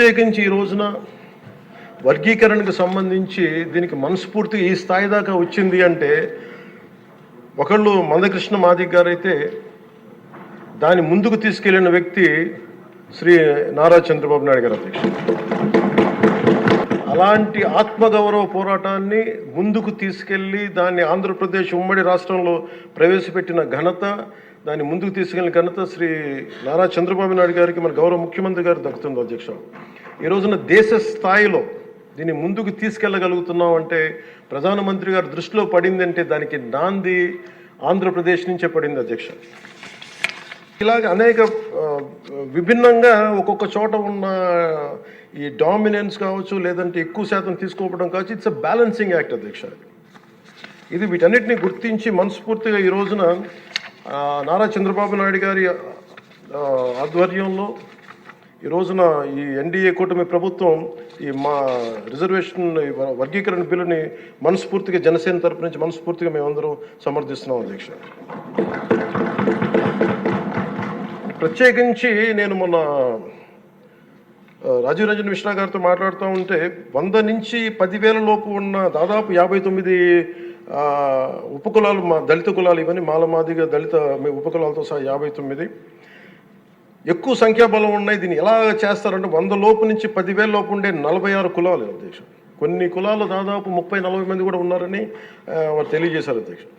ప్రత్యేకించి ఈ రోజున వర్గీకరణకు సంబంధించి దీనికి మనస్ఫూర్తిగా ఈ స్థాయి దాకా వచ్చింది అంటే ఒకళ్ళు మందకృష్ణ మాదిక్ గారు అయితే దాన్ని ముందుకు తీసుకెళ్ళిన వ్యక్తి శ్రీ నారా చంద్రబాబు నాయుడు గారు అధ్యక్షుడు. అలాంటి ఆత్మగౌరవ పోరాటాన్ని ముందుకు తీసుకెళ్ళి దాన్ని ఆంధ్రప్రదేశ్ ఉమ్మడి రాష్ట్రంలో ప్రవేశపెట్టిన ఘనత దాన్ని ముందుకు తీసుకెళ్ళిన ఘనత శ్రీ నారా చంద్రబాబు నాయుడు గారికి మన గౌరవ ముఖ్యమంత్రి గారు దక్కుతుంది అధ్యక్ష ఈ రోజున దేశ స్థాయిలో దీన్ని ముందుకు తీసుకెళ్ళగలుగుతున్నాం అంటే ప్రధానమంత్రి గారి దృష్టిలో పడిందంటే దానికి నాంది ఆంధ్రప్రదేశ్ నుంచే పడింది అధ్యక్ష. ఇలాగ అనేక విభిన్నంగా ఒక్కొక్క చోట ఉన్న ఈ డామినెన్స్ కావచ్చు లేదంటే ఎక్కువ శాతం తీసుకోవడం కావచ్చు ఇట్స్ అ బ్యాలెన్సింగ్ యాక్ట్ అధ్యక్ష. ఇది వీటన్నిటిని గుర్తించి మనస్ఫూర్తిగా ఈ రోజున నారా చంద్రబాబు నాయుడు గారి ఆధ్వర్యంలో ఈ రోజున ఈ ఎన్డీఏ కూటమి ప్రభుత్వం ఈ మా రిజర్వేషన్ వర్గీకరణ బిల్లుని మనస్ఫూర్తిగా జనసేన తరపు నుంచి మనస్ఫూర్తిగా మేమందరం సమర్థిస్తున్నాం అధ్యక్ష. ప్రత్యేకించి నేను మొన్న ఆ, రాజీవ్ రంజన్ మిశ్రా గారితో మాట్లాడుతూ ఉంటే వంద నుంచి పదివేల లోపు ఉన్న దాదాపు యాభై తొమ్మిది ఉపకులాలు మా దళిత కులాలు ఇవన్నీ మాలమాదిగా దళిత ఉపకులాలతో సహా యాభై తొమ్మిది. ఎక్కువ సంఖ్యాబలం ఉన్నాయి. దీన్ని ఎలా చేస్తారంటే వంద లోపు నుంచి పదివేల లోపు ఉండే నలభై ఆరు కులాలు అధ్యక్షుడు. కొన్ని కులాలు దాదాపు ముప్పై నలభై మంది కూడా ఉన్నారని వారు తెలియజేశారు అధ్యక్షుడు.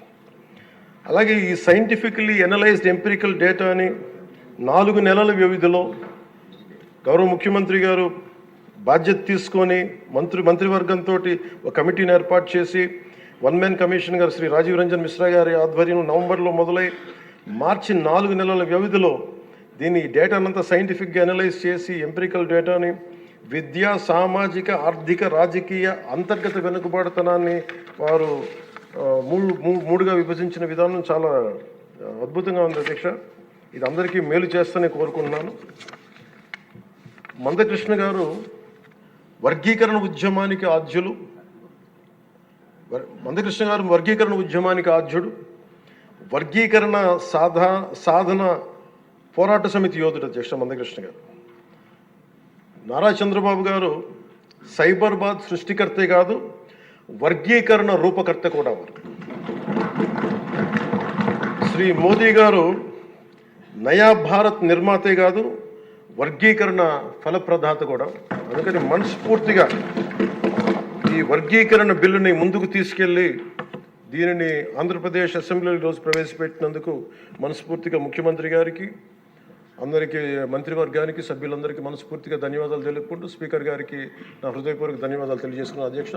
అలాగే ఈ సైంటిఫికలీ ఎనలైజ్డ్ ఎంపిరికల్ డేటాని నాలుగు నెలల వ్యవధిలో గౌరవ ముఖ్యమంత్రి గారు బాధ్యత తీసుకొని మంత్రి మంత్రివర్గంతో ఒక కమిటీని ఏర్పాటు చేసి వన్ మ్యాన్ కమిషన్ గారు శ్రీ రాజీవ్ రంజన్ మిశ్రా గారి ఆధ్వర్యంలో నవంబర్లో మొదలై మార్చి నాలుగు నెలల వ్యవధిలో దీన్ని డేటానంతా సైంటిఫిక్గా అనలైజ్ చేసి ఎంపిరికల్ డేటాని విద్యా సామాజిక ఆర్థిక రాజకీయ అంతర్గత వెనుకబాటుతనాన్ని వారు మూడు మూడుగా విభజించిన విధానం చాలా అద్భుతంగా ఉంది అధ్యక్ష. ఇది అందరికీ మేలు చేస్తూనే కోరుకుంటున్నాను. మందకృష్ణ గారు వర్గీకరణ ఉద్యమానికి ఆద్యులు. వర్- మందకృష్ణ గారు వర్గీకరణ ఉద్యమానికి ఆద్యుడు. వర్గీకరణ సాధా సాధన పోరాట సమితి యోధుడు అధ్యక్షుడు మందకృష్ణ గారు. నారా చంద్రబాబు గారు సైబర్బాద్ సృష్టికర్తే కాదు వర్గీకరణ రూపకర్త కూడా వారు. శ్రీ మోదీ గారు నయా భారత్ నిర్మాతే కాదు వర్గీకరణ ఫలప్రదాత కూడా. అందుకని మనస్ఫూర్తిగా ఈ వర్గీకరణ బిల్లుని ముందుకు తీసుకెళ్ళి దీనిని ఆంధ్రప్రదేశ్ అసెంబ్లీలో ఈరోజు ప్రవేశపెట్టినందుకు మనస్ఫూర్తిగా ముఖ్యమంత్రి గారికి అందరికీ మంత్రివర్గానికి సభ్యులందరికీ మనస్ఫూర్తిగా ధన్యవాదాలు తెలుపుకుంటూ స్పీకర్ గారికి నా హృదయపూర్వక ధన్యవాదాలు తెలియజేస్తున్నాను అధ్యక్ష